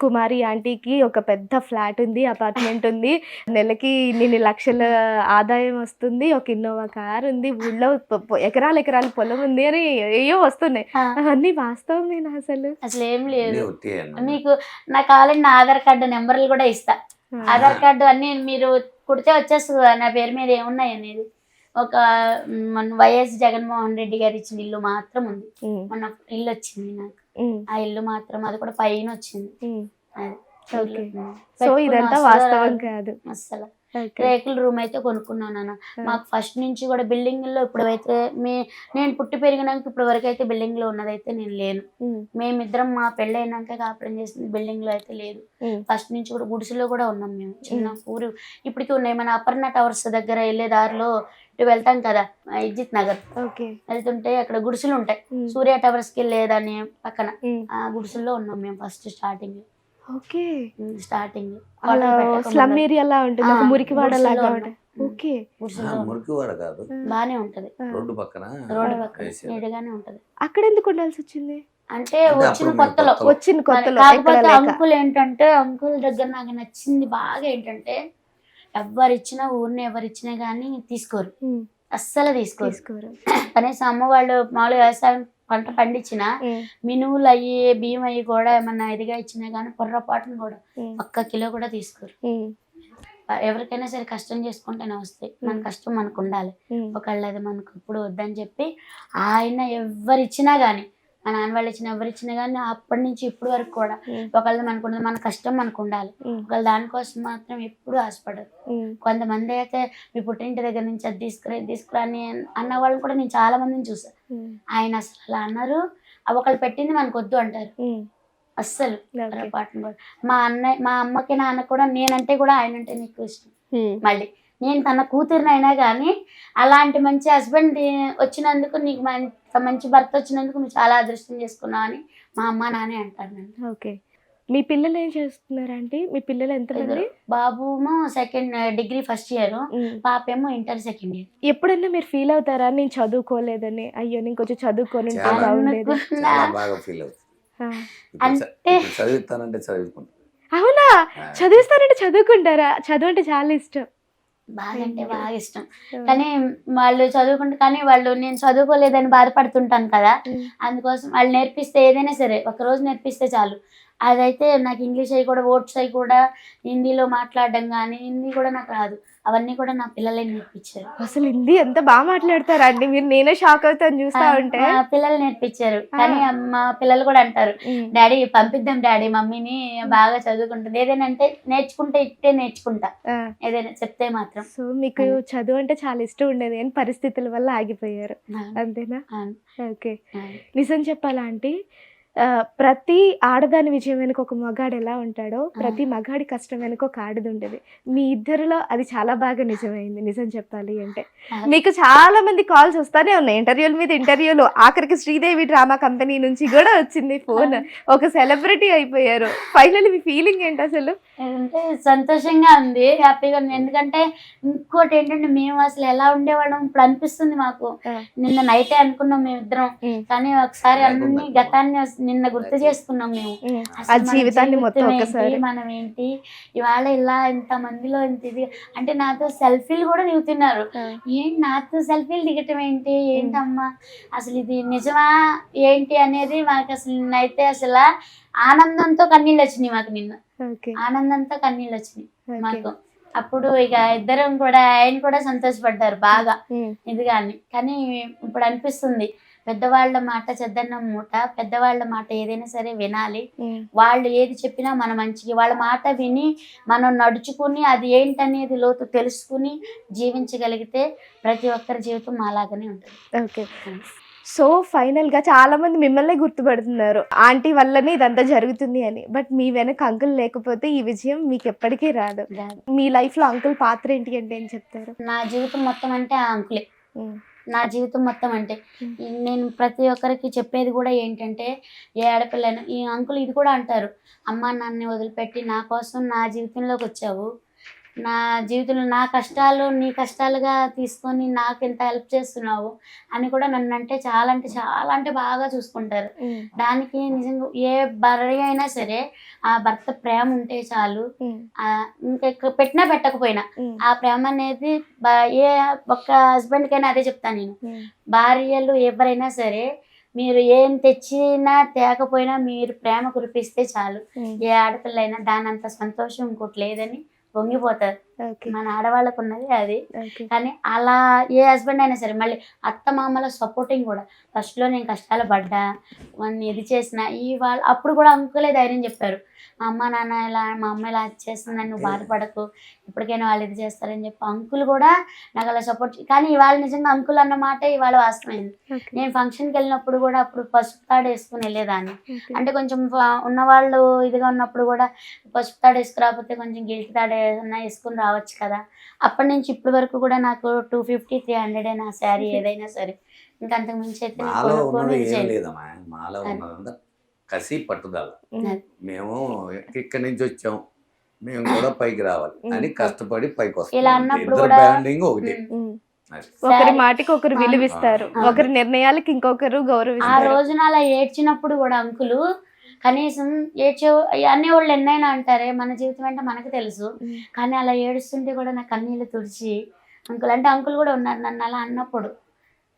కుమారి ఆంటీకి ఒక పెద్ద ఫ్లాట్ ఉంది అపార్ట్మెంట్ ఉంది. నెలకి ఇన్ని లక్షల ఆదాయం వస్తుంది ఒక ఇన్నోవా కార్ ఉంది ఊళ్ళో పొ- పొ- ఎకరాలు ఎకరాల పొలం ఉంది అని ఏయో వస్తున్నాయి. ఆ, అవన్నీ వాస్తవమేనా అసలు? అసలు ఏం లేదు. అన్నీ అన్న. మీకు నా కావాలంటే నా ఆధార్ కార్డు నెంబర్లు కూడా ఇస్తా. ఆధార్ కార్డు అన్ని మీరు కుడితే వచ్చేస్తుంది కదా నా పేరు మీద ఏమున్నాయి అనేది. ఒక మన వైఎస్ జగన్మోహన్ రెడ్డి గారు ఇచ్చిన ఇల్లు మాత్రం ఉంది. మొన్న ఇల్లు వచ్చింది నాకు. ఆ ఇల్లు మాత్రం అది కూడా పైన వచ్చింది. అది. సో ఇదంతా అసలు వాస్తవం కాదు. అస్సలు ఓకే. రేకుల రూమ్ అయితే కొనుక్కున్నాను నాన్న. మాకు ఫస్ట్ నుంచి కూడా బిల్డింగ్లో ఇప్పుడు అయితే మీ నేను పుట్టి పెరిగినాక ఇప్పటి వరకు అయితే బిల్డింగ్లో ఉన్నదైతే నేను లేను. మేమిద్దరం మా పెళ్ళి అయినాక కాపురం చేసింది బిల్డింగ్లో అయితే లేదు. ఫస్ట్ నుంచి కూడా గుడిసెలో కూడా ఉన్నాం మేము. చిన్న ఊరు. ఇప్పటికీ ఉన్నాయి మన అపర్ణ టవర్స్ దగ్గర వెళ్ళే దారిలో ఇటు వెళ్తాం కదా ఆ ఇజ్జిత్ నగర్ వెళ్తుంటే అక్కడ గుడిసెలు ఉంటాయి. సూర్య టవర్స్కి వెళ్ళేదాన్ని పక్కన. ఆ గుడిసెల్లో ఉన్నాం మేము ఫస్ట్ స్టార్టింగ్ ఓకే. స్టార్టింగ్ అలా స్లమ్ ఏరియా లా ఉంటుంది ఒక మురికివాడ లాగా ఓకే. మురికివాడ కాదు. బానే ఉంటది. రోడ్డు పక్కన రోడ్డు పక్కన. నీడగానే ఉంటది. అక్కడ ఎందుకు ఉండాల్సి వచ్చింది? అంటే వచ్చిన కొత్తలో. వచ్చిన కొత్తలో కాకపోతే అంకుల్ ఏంటంటే అంకుల్ దగ్గర నాకు నచ్చింది బాగా ఏంటంటే ఎవరిచ్చినా ఊరిని ఎవరిచ్చినా కానీ తీసుకోరు. అస్సలు తీసుకోరు. తీసుకోరు. కనీసం అమ్మ వాళ్ళు మామూలుగా వ్యవసాయం పంట పండించిన మినువులు అయ్యి బియ్యం అయ్యి కూడా ఏమన్నా ఇదిగా ఇచ్చినా కానీ పొర్రపాటును కూడా ఒక్క కిలో కూడా తీసుకోరు. ఎవరికైనా సరే కష్టం చేసుకుంటేనే వస్తాయి. మన కష్టం మనకు ఉండాలి. ఉమ్, ఒకళ్ళు అది మనకు ఇప్పుడు వద్దని చెప్పి ఆయన ఎవరిచ్చినా కానీ మా నాన్న వాళ్ళు ఇచ్చిన ఎవరిచ్చినా కానీ అప్పటి నుంచి ఇప్పటి వరకు కూడా ఉమ్, ఒకళ్ళది మనకు మన కష్టం మనకు ఉండాలి ఒకళ్ళ దానికోసం మాత్రం ఎప్పుడూ ఆశపడరు. కొంతమంది అయితే మీ పుట్టింటి దగ్గర నుంచి అది తీసుకురా తీసుకురా అని అన్న వాళ్ళని కూడా నేను చాలా మందిని చూసాను ఆయన అసలు అలా అన్నారు. అవి ఒకళ్ళు పెట్టింది మనకు వద్దు అంటారు. అస్సలు. పొరపాటున కూడా. మా అన్నయ్య మా అమ్మకి నాన్న కూడా నేనంటే కూడా ఆయన అంటే నీకు ఇష్టం. మళ్ళీ నేను తన కూతురిని అయినా కానీ అలాంటి మంచి హస్బెండ్ వచ్చినందుకు నీకు మంచి మంచి భర్త వచ్చినందుకు నువ్వు చాలా అదృష్టం చేసుకున్నావు అని మా అమ్మ నానే అంటారు నన్ను. ఓకే. మీ పిల్లలు ఏం చేస్తున్నారు ఆంటీ మీ పిల్లలు ఎంతమంది? బాబుమో సెకండ్ డిగ్రీ ఫస్ట్ ఇయర్. పాపేమో ఇంటర్ సెకండ్ ఇయర్ ఎప్పుడైనా మీరు ఫీల్ అవుతారా? నేను చదువుకోలేదని. అయ్యో నేను కొంచెం చదువుకొని అంటే- చదువుకుంటా. అవునా? చదివిస్తారంటే చదువుకుంటారా? చదువు అంటే చాలా ఇష్టం. బాగా అంటే. బాగా ఇష్టం. కానీ వాళ్ళు చదువుకుంటే కానీ వాళ్ళు నేను చదువుకోలేదని బాధపడుతుంటాను కదా. ఉమ్, అందుకోసం వాళ్ళు నేర్పిస్తే ఏదైనా సరే ఒక రోజు నేర్పిస్తే చాలు. అదైతే నాకు ఇంగ్లీష్ అవి కూడా వర్డ్స్ అవి కూడా హిందీలో మాట్లాడడం కానీ హిందీ కూడా నాకు రాదు. అవన్నీ కూడా నా పిల్లలే నేర్పించారు. అసలు హిందీ ఎంత బాగా మాట్లాడతారా అండి మీరు నేనే షాక్ అవుతాను చూస్తా ఉంటే. మా పిల్లలు నేర్పించారు. కానీ మా పిల్లలు కూడా అంటారు డాడీ పంపిద్దాం డాడీ మమ్మీని బాగా చదువుకుంటుంది. ఏదైనా అంటే నేర్చుకుంటే ఇట్టే నేర్చుకుంటా. ఏదైనా చెప్తే మాత్రం. సో మీకు చదువు అంటే చాలా ఇష్టం ఉండేది కానీ పరిస్థితుల వల్ల ఆగిపోయారు. అంతేనా? ఓకే. నిజం చెప్పాలా ఆ, ప్రతి ఆడదాని విజయం వెనుక ఒక మగాడు ఎలా ఉంటాడో ప్రతి మగాడి కష్టం వెనుక ఒక ఆడది ఉండేది మీ ఇద్దరిలో అది చాలా బాగా నిజమైంది నిజం చెప్పాలి అంటే. మీకు చాలా మంది కాల్స్ వస్తానే ఉన్నాయి. ఇంటర్వ్యూల మీద ఇంటర్వ్యూలు. ఆఖరికి శ్రీదేవి డ్రామా కంపెనీ నుంచి కూడా వచ్చింది ఫోన్. ఒక సెలబ్రిటీ అయిపోయారు. ఫైనల్ మీ ఫీలింగ్ ఏంటి అసలు? అంటే సంతోషంగా ఉంది హ్యాపీగా ఉంది. ఎందుకంటే ఇంకోటి ఏంటంటే మేము అసలు ఎలా ఉండేవాళ్ళం? ఇప్పుడు అనిపిస్తుంది మాకు. నిన్న నైటే అనుకున్నాం మేమిద్దరం. కానీ ఒకసారి అన్ని. గతాన్ని నిన్న గుర్తు చేసుకున్నాం మేము. ఆ జీవితాన్ని మొత్తం ఒకసారి. మనం ఏంటి? ఇవాళ ఇలా ఇంత మందిలో ఇంత ఇది. అంటే నాతో సెల్ఫీలు కూడా దిగుతున్నారు. ఏంటి నాతో సెల్ఫీలు దిగటం ఏంటి? ఏంటమ్మా? అసలు ఇది నిజమా? ఏంటి అనేది మాకు అసలు నిన్నైతే అసలు ఆనందంతో కన్నీళ్ళు వచ్చినాయి మాకు నిన్న. ఆనందంతో కన్నీళ్ళు వచ్చినాయి మాకు. అప్పుడు ఇక ఇద్దరం కూడా ఆయన కూడా సంతోషపడ్డారు బాగా. ఇది కానీ కానీ ఇప్పుడు అనిపిస్తుంది పెద్దవాళ్ళ మాట చెద్దన్నం మూట పెద్దవాళ్ళ మాట ఏదైనా సరే వినాలి. వాళ్ళు ఏది చెప్పినా మన మంచికి. వాళ్ళ మాట విని మనం నడుచుకుని అది ఏంటనేది లోతు తెలుసుకుని జీవించగలిగితే ప్రతి ఒక్కరి జీవితం అలాగనే ఉంటుంది. ఓకే. సో ఫైనల్గా చాలా మంది మిమ్మల్ని గుర్తుపడుతున్నారు. ఆంటీ వల్లనే ఇదంతా జరుగుతుంది అని. బట్ మీ వెనక అంకుల్ లేకపోతే ఈ విజయం మీకు ఎప్పటికీ రాదు. మీ లైఫ్లో అంకుల్ పాత్ర ఏంటి అంటే ఏం చెప్తారు? నా జీవితం మొత్తం అంటే ఆ అంకులే. నా జీవితం మొత్తం అంటే. నేను ప్రతి ఒక్కరికి చెప్పేది కూడా ఏంటంటే ఏ ఆడపిల్లని ఈ అంకుల్ ఇది కూడా అంటారు. అమ్మ నాన్నని వదిలిపెట్టి నా కోసం నా జీవితంలోకి వచ్చావు. నా జీవితంలో నా కష్టాలు నీ కష్టాలుగా తీసుకొని నాకు ఎంత హెల్ప్ చేస్తున్నావు అని కూడా నన్ను అంటే చాలా అంటే చాలా అంటే బాగా చూసుకుంటారు. దానికి నిజంగా ఏ భార్య అయినా సరే ఆ భర్త ప్రేమ ఉంటే చాలు. ఇంకా పెట్టినా పెట్టకపోయినా ఆ ప్రేమ అనేది ఏ ఒక్క హస్బెండ్ కైనా అదే చెప్తాను నేను. భార్యలు ఎవరైనా సరే మీరు ఏం తెచ్చినా తేకపోయినా మీరు ప్రేమ కురిపిస్తే చాలు. ఏ ఆడపిల్ల అయినా దాని అంత సంతోషం ఇంకోటి లేదని పొంగిపోతారు ఓకే మన ఆడవాళ్ళకు ఉన్నది అది కానీ అలా ఏ హస్బెండ్ అయినా సరే మళ్ళీ అత్త మామల సపోర్టింగ్ కూడా. ఫస్ట్లో నేను కష్టాలు పడ్డా వాడిని ఇది చేసిన ఈ వాళ్ళు అప్పుడు కూడా అంకులే ధైర్యం చెప్పారు. మా అమ్మ నాన్న ఇలా మా అమ్మ ఇలా చేస్తుందని నువ్వు బాధపడకు. ఇప్పటికైనా వాళ్ళు ఇది చేస్తారని చెప్పి అంకుల్ కూడా నాకు అలా సపోర్ట్ కానీ ఇవాళ నిజంగా అంకుల్ అన్న మాట ఇవాళ వాస్తవమైంది. నేను ఫంక్షన్కి వెళ్ళినప్పుడు కూడా అప్పుడు పసుపు తాడు వేసుకుని వెళ్ళేదాన్ని. అంటే కొంచెం ఉన్నవాళ్ళు ఇదిగా ఉన్నప్పుడు కూడా పసుపు తాడు వేసుకురాకపోతే కొంచెం గిల్ట్ తాడు ఏదన్నా వేసుకుని రావచ్చు కదా. అప్పటి నుంచి ఇప్పటి వరకు కూడా నాకు టూ ఫిఫ్టీ త్రీ హండ్రెడ్ నా శారీ ఏదైనా సరే ఇంకా అంతకు మించి అయితే మాలో. ఉన్నదంతా కసి పట్టుదల. ఉమ్, మేము ఇక్కడి నుంచి వచ్చాం. మేము కూడా పైకి రావాలి అని కష్టపడి పైకి వస్తాం ఇలా అంతే. అన్నప్పుడు ఇద్దరు బ్యాండింగ్ ఒకటి. ఒకరి మాటకి ఒకరు ఆ. విలువిస్తారు. ఆ. ఒకరి నిర్ణయాలకి ఇంకొకరు ఆ గౌరవిస్తారు రోజున అలా ఏడ్చినప్పుడు కూడా అంకులు కనీసం ఏడ్చే వాళ్ళు ఎన్నైనా అంటారే మన జీవితం అంటే మనకు తెలుసు. కానీ అలా ఏడుస్తుంటే కూడా నా కన్నీళ్ళు తుడిచి అంకుల్ అంటే అంకుల్ కూడా ఉన్నారు నన్ను అలా అన్నప్పుడు.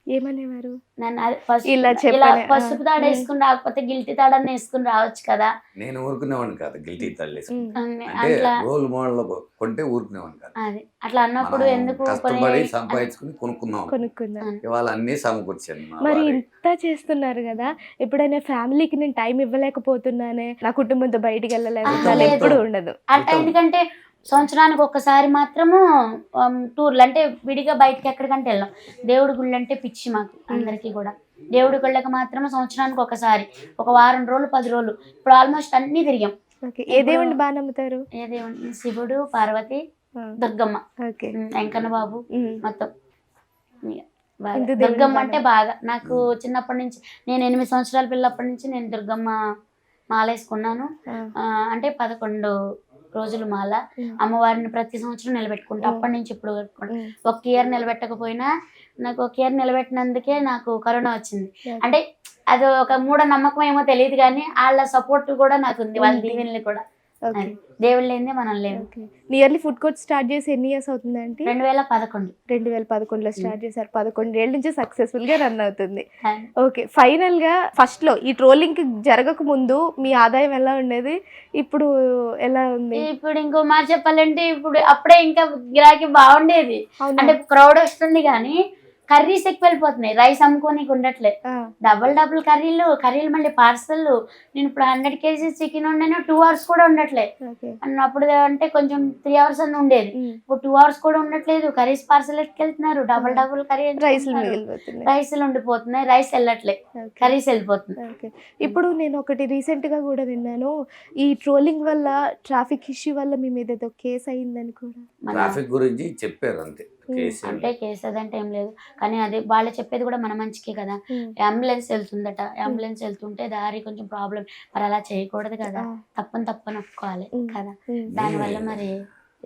ఏమనేవారు? నన్ను పసుపు- ఇలా. పసుపు తాడు. వేసుకుని రాకపోతే గిల్టి తాడని వేసుకుని రావచ్చు కదా. నేను ఊరుకునేవాడిని కాదు గిల్టీ అంటే అట్లా రోల్ మోడల్ కొంటే ఊరుకునేవాడిని కాదు. అది. అట్లా అన్నప్పుడు ఎందుకు కష్టపడి కొని- సంపాదించుకుని కొనుక్కుందాం. కొనుక్కుందాం. ఇవాళ అన్ని సమకూర్చాను మరి. ఇంత చేస్తున్నారు కదా ఎప్పుడైనా ఫ్యామిలీకి నేను టైం ఇవ్వలేకపోతున్నానే నా కుటుంబంతో బయటికి వెళ్ళలేకపోతున్నాను లేదు. ఎప్పుడు ఉండదు. అట్లా ఎందుకంటే సంవత్సరానికి ఒక్కసారి మాత్రము టూర్లు అంటే విడిగా బయటకి ఎక్కడికంటే వెళ్ళాం. దేవుడి గుళ్ళు అంటే పిచ్చి మాకు అందరికీ కూడా. దేవుడి గుళ్ళకి మాత్రం సంవత్సరానికి ఒకసారి ఒక వారం రోజులు పది రోజులు. ఇప్పుడు ఆల్మోస్ట్ అన్నీ తిరిగాం. ఏ దేవుణ్ణి బాగా నమ్ముతారు? ఏ దేవుడు శివుడు పార్వతి దుర్గమ్మ. వెంకన్న బాబు మొత్తం. దుర్గమ్మ. అంటే బాగా. నాకు చిన్నప్పటి నుంచి నేను ఎనిమిది సంవత్సరాల పిల్లప్పటి నుంచి నేను దుర్గమ్మ మాలేసుకున్నాను. ఆ, ఆ, అంటే పదకొండు రోజులు మాల అమ్మవారిని ప్రతి సంవత్సరం నిలబెట్టుకుంటా. అప్పటి నుంచి ఇప్పుడు ఒక ఇయర్ నిలబెట్టకపోయినా నాకు ఒక ఇయర్ నిలబెట్టినందుకే నాకు కరోనా వచ్చింది. అంటే అది ఒక మూఢ నమ్మకం ఏమో తెలియదు కానీ వాళ్ళ సపోర్ట్ కూడా నాకు ఉంది వాళ్ళ. దీవెనలు కూడా దేవుడు లేనిదే మనం okay. Nearly food court start చేసి ఎన్ని ఇయర్స్ అవుతుంది అంటే రెండు వేల పదకొండు. రెండు వేల పదకొండులో స్టార్ట్ చేశారు. పదకొండు ఏళ్ళ నుంచి సక్సెస్ఫుల్గా రన్ అవుతుంది. ఓకే. ఫైనల్గా ఫస్ట్లో ఈ ట్రోలింగ్ జరగక ముందు మీ ఆదాయం ఎలా ఉండేది? ఇప్పుడు ఎలా ఉంది? ఇప్పుడు ఇంకో మాట చెప్పాలంటే ఇప్పుడు అప్పుడే ఇంకా గిరాకీ బాగుండేది? అంటే క్రౌడ్ వస్తుంది కానీ కర్రీస్ ఎక్కువ వెళ్ళిపోతున్నాయి. రైస్ అమ్ముకోనికి ఉండట్లే. డబుల్ డబుల్ కర్రీలు కర్రీలు మళ్ళీ పార్సల్. నేను ఇప్పుడు హండ్రెడ్ కేజీస్ చికెన్ వండాను టూ అవర్స్ కూడా ఉండట్లే. అప్పుడు అంటే కొంచెం త్రీ అవర్స్ అని ఉండేది. ఇప్పుడు టూ అవర్స్ కూడా ఉండట్లేదు. కర్రీస్ పార్సల్ ఎత్తుకెళ్తున్నారు డబుల్ డబుల్ కర్రీ రైస్లు మిగిలిపోతున్నాయి. రైస్లు ఉండిపోతున్నాయి. రైస్ వెళ్ళట్లే. కర్రీస్ వెళ్ళిపోతుంది ఇప్పుడు నేను ఒకటి రీసెంట్గా కూడా విన్నాను. ఈ ట్రోలింగ్ వల్ల ట్రాఫిక్ ఇష్యూ వల్ల మీ మీద ఏదో కేసు అయిందని కూడా. మన ట్రాఫిక్ గురించి చెప్పారు అంతే. అంటే కేసు అదంటే ఏం లేదు. కానీ అది వాళ్ళు చెప్పేది కూడా మన మంచికే కదా. అంబులెన్స్ వెళ్తుందట. అంబులెన్స్ వెళ్తుంటే దారి కొంచెం ప్రాబ్లం మరి అలా చేయకూడదు కదా. తప్పని తప్పని ఒప్పుకోవాలి కదా. దానివల్ల మరి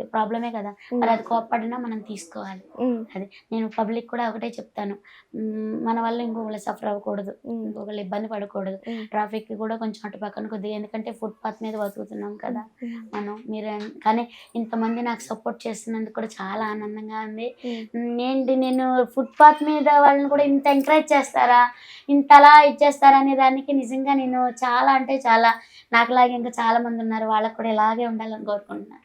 ప్రాబ్లమే కదా. మరి అది కోప్పడినా మనం తీసుకోవాలి. అది నేను పబ్లిక్ కూడా ఒకటే చెప్తాను. మన వల్ల ఇంకొకళ్ళు సఫర్ అవ్వకూడదు. ఇంకొకళ్ళు ఇబ్బంది పడకూడదు. ట్రాఫిక్ కూడా కొంచెం అటు పక్కన కొద్దిగా ఎందుకంటే ఫుట్పాత్ మీద బతుకుతున్నాం కదా. మనం మీరు కానీ ఇంతమంది నాకు సపోర్ట్ చేస్తున్నందుకు కూడా చాలా ఆనందంగా ఉంది. ఏంటి నేను ఫుట్పాత్ మీద వాళ్ళని కూడా ఇంత ఎంకరేజ్ చేస్తారా? ఇంతలా ఇచ్చేస్తారా అనే దానికి నిజంగా నేను చాలా అంటే చాలా నాకులాగే ఇంకా చాలా మంది ఉన్నారు. వాళ్ళకు కూడా ఇలాగే ఉండాలని కోరుకుంటున్నాను.